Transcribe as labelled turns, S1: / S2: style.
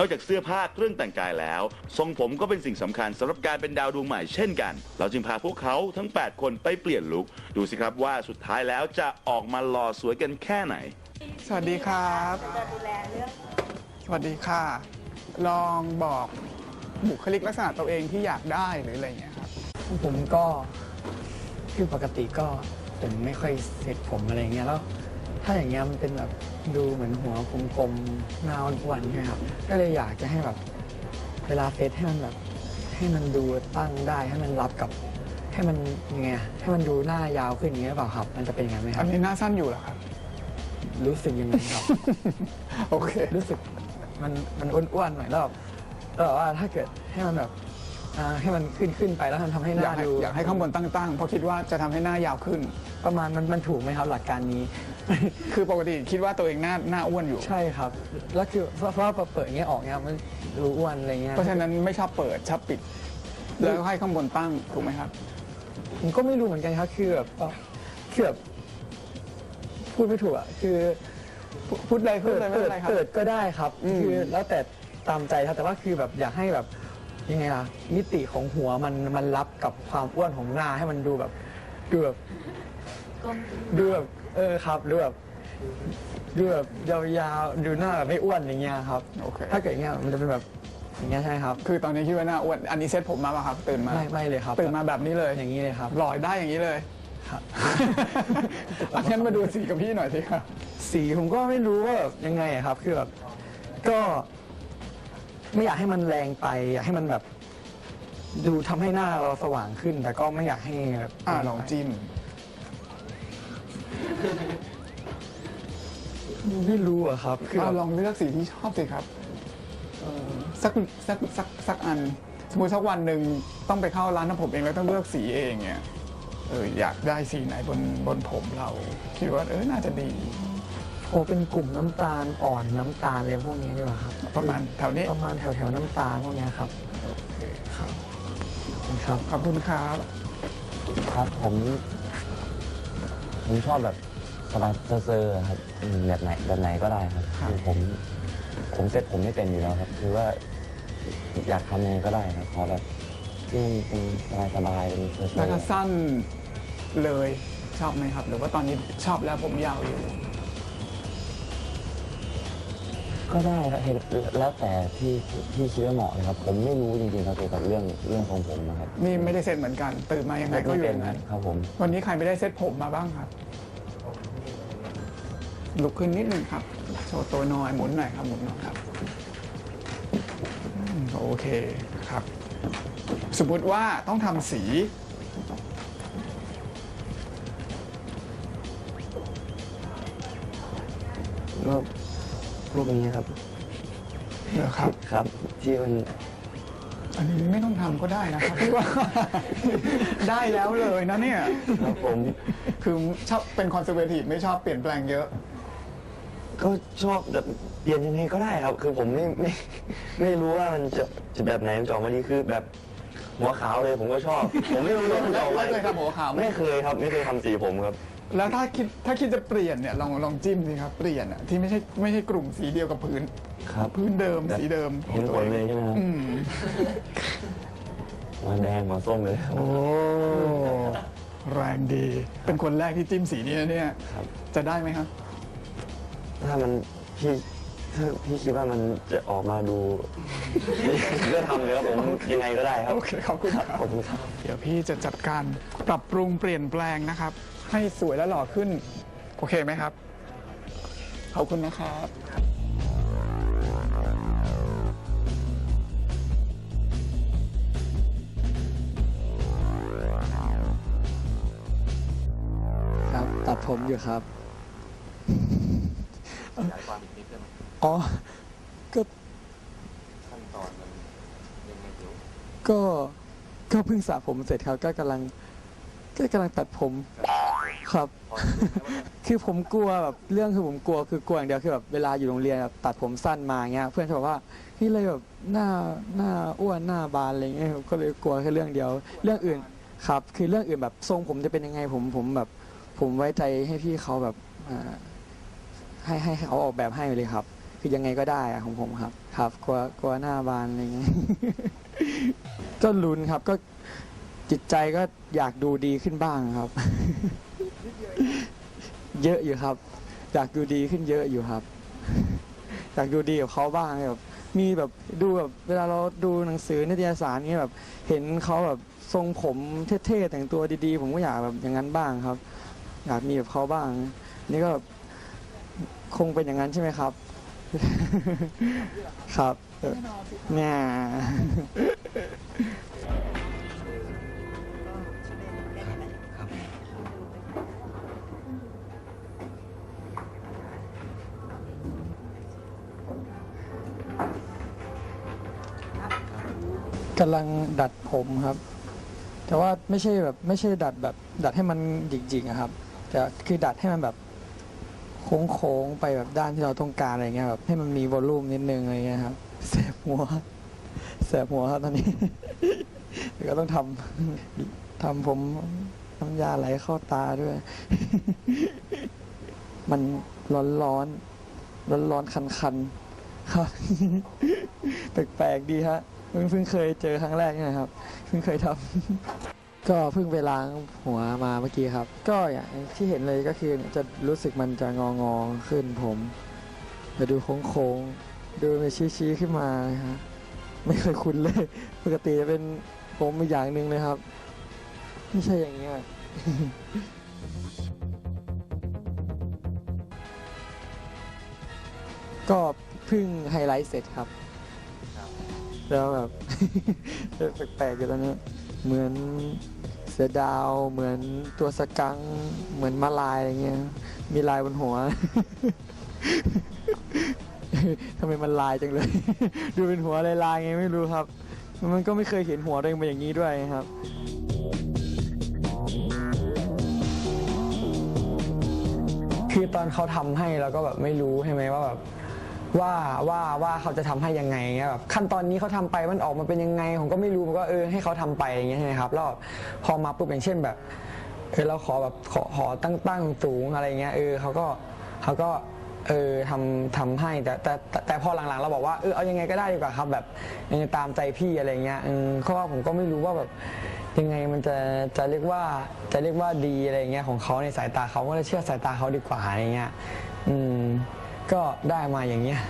S1: นอกจากเสื้อผ้าเครื่องแต่งกายแล้ว ทรงผมก็เป็นสิ่งสำคัญสำหรับการเป็นดาวดวงใหม่เช่นกัน เราจึงพาพวกเขาทั้ง 8 คนไปเปลี่ยนลุคดูสิครับว่าสุดท้ายแล้วจะออกมาหล่อสวยกันแค่ไหน
S2: สวัสดีครับ
S3: จะดูแลเรื่อง
S2: สวัสดีค่ะ ลองบอกบุคลิกลักษณะตัวเองที่อยากได้หรืออะไรอย่างเงี้ยครับ
S4: ผมก็คือปกติก็ผมไม่ค่อยเซ็ตผมอะไรเงี้ยแล้ว ถ้าอย่างเงี้ยมันเป็นแบบดูเหมือนหัวกลมๆหน้าอ้วนๆใช่ไหมครับก็เลยอยากจะให้แบบเวลาเซตให้มันแบบให้มันดูตั้งได้ให้มันรับกับให้มันยังไงอะให้มันดูหน้ายาวขึ้นอย่างเงี้ยหรือเปล่าครับ มันจะเป็นอย่างนั้นไหมค
S2: อั
S4: รับ
S2: นนี้หน้าสั้นอยู่เหรอครับ
S4: รู้สึกยังไงครับ
S2: โอเค
S4: รู้สึก มันมันอ้วนๆหน่อยแล้วแบบแล้วแบบว่าถ้าเกิดให้มันแบบอ่าให้มันขึ้นขึ้นไปแล้วมันทำให้ห
S2: อยา
S4: น้าก
S2: ให้
S4: ดู
S2: อยากให้ข้างบนตั้งๆเพราะคิดว่าจะทำให้หน้ายาวขึ้น
S4: ประมาณมันมันถูกไหมครับหลักการนี้
S2: คือปกติคิดว่าตัวเองหน้าหน้าอ้วนอยู่
S4: ใช่ครับ แล้วคือเพราะเพราะว่าเปิดอย่างเงี้ยออกเงี้ยมันรู้อ้วนอะไรเงี้ย
S2: เพราะฉะนั้นไม่ชอบเปิดชอบปิด แล้วให้ข้างบนตั้งถูกไหมครับ
S4: ผมก็ไม่รู้เหมือนกันครับ คือแบบคือแบบพูดไม่ถูกอะคือ
S2: พูดเลยพูด
S4: เปิด
S2: เลยไม่
S4: เปิ
S2: เป็
S4: ด
S2: นไรครับ
S4: เปิดก็ได้ครับ
S2: อืม
S4: คือแล้วแต่ตามใจครับแต่ว่าคือแบบอยากให้แบบยังไงล่ะมิติของหัวมันมันรับกับความอ้วนของหน้าให้มันดูแบบดูแบบ
S3: กลม
S4: ดูแบบเออครับดูแบบดูแบบยาวๆดูหน้าแบบไม่อ้วนอย่างเงี้ยครับ
S2: โอเค
S4: ถ้าเกิดอย่างเงี้ยมันจะเป็นแบบอย่างเงี้ยใช่ไหมครับ
S2: คือตอนนี้คิดว่าหน้าอ้วนอันนี้เซ็ตผมมาป่ะครับ ตื่นมา
S4: ไม่ไม่เลยครับ
S2: ตื่นมาแบบนี้เลย
S4: อย่างนี้เลยครับ
S2: หล่อยได้อย่างนี้เลย
S4: ครับ
S2: อะงั้นมาดูสีกับพี่หน่อยสิครับ
S4: สีผมก็ไม่รู้ว่าแบบยังไงอะครับ คือแบบก็ ไม่อยากให้มันแรงไป อยากให้มันแบบ ดูทำให้หน้าเราสว่างขึ้น แต่ก็ไม่อยากให้แบบ
S2: อ่าลองจิ้ม
S4: ไม่รู้อะครับ คือ
S2: เอา
S4: แบบ
S2: ลองเลือกสีที่ชอบสิครับสักสักสักสักอัน สมมติสักวันหนึ่งต้องไปเข้าร้านทำผมเองแล้วต้องเลือกสีเองเนี่ยเอออยากได้สีไหนบนบนผมเรา คิดว่าเออน่าจะดี
S4: โอเป็นกลุ่มน้ำตาลอ่อนน้ำตาลอะไรพวกนี้ดีกว่าครับ
S2: ประมาณแถวนี้
S4: ประมาณแถวแถวๆน้ำตาลพวกเนี้ยครับครับครับ
S2: ขอบคุณครับ
S5: ครับผม ผมชอบแบบสบายเซอร์ๆครับอืมแบบไหนแบบไหนก็ได้ครับ
S2: ครับ
S5: คือผม ผมเซ็ตผมไม่เป็นอยู่แล้วครับ คือว่าอยากทำยังไงก็ได้ครับขอแบบที่มันเป็นสบายๆเป็นเซอร์ๆ
S2: แล้วก็สั้นเลยชอบไหมครับ หรือว่าตอนนี้ชอบแล้วผมยาวอยู่
S5: ก็ได้ครับเห็นแล้วแต่ที่ที่คิดว่าเหมาะเลยครับ ผมไม่รู้จริงๆครับเกี่ยวกับเรื่องเรื่องของผมนะครับ
S2: นี่ไม่ได้เซ็ตเหมือนกัน ตื่นมายังไงก็
S5: ไม่
S2: อยู่
S5: เป็
S2: อนย่างนั้น
S5: ครับผม
S2: วันนี้ใครไม่ได้เซ็ตผมมาบ้างครับ ลุกขึ้นนิดหนึ่งครับ โชว์ตัวหน่อยหมุนหน่อยครับหมุนหน่อยครับอืมโอเคครับ สมมุติว่าต้องทำสี
S5: ก็ พวกนี้ครับ
S2: เหรอครับ
S5: ครับ ที่มัน
S2: อันนี้ไม่ต้องทำก็ได้นะครับพี่ว่า ได้แล้วเลยนะเนี่ย
S5: ครับผม
S2: คือชอบเป็นคอนเซอร์เวทีฟไม่ชอบเปลี่ยนแปลงเยอะ
S5: ก็ชอบแบบเปลี่ยนยังไงก็ได้ครับ คือผมไม่ไม่ไม่รู้ว่ามันจะจะแบบไหนมันจะออกมาดีคือแบบ หัวขาวเลยผมก็ชอบ ผมไม่รู้ว่ามันจะออกมา
S2: แล้วเคยทำหัวขาวไหม
S5: ไม่เคยครับ ไม่เคยทำสีผมครับ
S2: แล้วถ้าคิดถ้าคิดจะเปลี่ยนเนี่ยลองลองจิ้มสิครับเปลี่ยนอะที่ไม่ใช่ไม่ใช่กลุ่มสีเดียวกับพื้น
S5: ครับ
S2: พื้นเดิม
S5: แบบ
S2: สีเดิม
S5: เห็นผลเลยใช่ไหมครับ
S2: อืม
S5: มาแดงมาส้มเลยครับ
S2: โอ้แรงดี เป็นคนแรกที่จิ้มสีนี้นะเนี่ย
S5: ครับ
S2: จะได้ไหมครับ
S5: ถ้ามันพี่ ถ้าพี่คิดว่ามันจะออกมาดู ก็ทำเลยครับผมยังไงก็ได้ครับ
S2: โอเคขอบคุณครับ
S5: ขอบคุณครับ
S2: เดี๋ยวพี่จะจัดการปรับปรุงเปลี่ยนแปลงนะครับ ให้สวยและหล่อขึ้น โอเคไหมครับ ขอบคุณนะครับ
S4: ครับ ตัดผมอยู่ครับอ๋ อ ก็ก็ก็เพิ่งสระผมเสร็จครับ ก็กำลัง ก็กำลังตัดผมครับคือผมกลัวแบบเรื่องคือผมกลัวคือกลัวอย่างเดียวคือแบบเวลาอยู่โรงเรียนแบบตัดผมสั้นมาเงี้ย เพื่อนจะบอกว่านี่เลยแบบหน้าหน้าอ้วนหน้าบานอะไรเงี้ยผมก็เลยกลัวแค่เรื่องเดียว เรื่องอื่นครับ คือเรื่องอื่นแบบทรงผมจะเป็นยังไงผมผมแบบ ผมไว้ใจให้พี่เขาแบบอ่าให้ให้ให้เขาออกแบบให้เลยครับ คือยังไงก็ได้อะของผมครับ ครับกลัวกลัวหน้าบานอะไรเงี้ย ก็ลุ้นครับก็จิตใจก็อยากดูดีขึ้นบ้างครับ เยอะอยู่ครับ อยากดูดีขึ้นเยอะอยู่ครับ อยากดูดีกับเขาบ้างแบบมีแบบดูแบบเวลาเราดูหนังสือนิตยสารเงี้ยแบบ เห็นเขาแบบทรงผมเท่ๆแต่งตัวดีๆ ผมก็อยากแบบอย่างนั้นบ้างครับ อยากมีแบบเขาบ้าง นี่ก็คงเป็นอย่างนั้นใช่ไหมครับ ครับเออเนี่ยกำลังดัดผมครับ แต่ว่าไม่ใช่แบบไม่ใช่ดัดแบบ ดัดให้มันหยิกๆอะครับ แต่คือดัดให้มันแบบ โค้งๆไปแบบด้านที่เราต้องการอะไรเงี้ยแบบให้มันมีวอลลุ่มนิดนึงอะไรเงี้ยครับแสบหัวแสบหัวครับตอนนี้เดี๋ยวก็ต้องทำทำผมน้ำยาไหลเข้าตาด้วย มันร้อนร้อนร้อนร้อนๆคันครับแปลกๆดีฮะเพิ่งเพิ่งเคยเจอครั้งแรกนี่ยครับเพิ่งเคยทำ ก็เพิ่งไปล้างหัวมาเมื่อกี้ครับ ก็อย่างที่เห็นเลยก็คือจะรู้สึกมันจะงองอๆขึ้นผมจะดูโค้งๆดูเป็นชี้ๆขึ้นมาฮะไม่เคยคุ้นเลย ปกติจะเป็นผมอีกอย่างหนึ่งเลยครับ ไม่ใช่อย่างเงี้ยก็เพิ่งไฮไลท์เสร็จครับ แล้วแบบแปลกๆอยู่ตอนนี้เหมือน สือดาว เหมือนตัวสกัง เหมือนมาลายอะไรเงี้ย มีลายบนหัว ทำไมมันลายจังเลย ดูเป็นหัวลายๆไงไม่รู้ครับ มันก็ไม่เคยเห็นหัวตัวเองเป็นอย่างนี้ด้วยครับคือตอนเขาทำให้เราก็แบบไม่รู้ใช่ไหมว่าแบบ ว่าว่าว่าเขาจะทำให้ยังไงเงี้ยแบบขั้นตอนนี้เขาทำไปมันออกมาเป็นยังไง ผมก็ไม่รู้ผมก็เออให้เขาทำไปอย่างเงี้ยใช่ไหมครับแล้วพอมาปุ๊บอย่างเช่นแบบเออเราขอแบบขอขอตั้งตั้งสูงอะไรเงี้ยเออเขาก็เขาก็เออทำทำให้แต่แต่แต่แต่พอหลังๆเราบอกว่าเออเอายังไงก็ได้ดีกว่าครับแบบตามใจพี่อะไรเงี้ยอืมเพราะว่าผมก็ไม่รู้ว่าแบบยังไงมันจะจะเรียกว่าจะเรียกว่าดีอะไรเงี้ยของเขาในสายตาเขาก็เลยเชื่อสายตาเขาดีกว่าอะไรเงี้ยอืม ก็ได้มาอย่างเงี้ย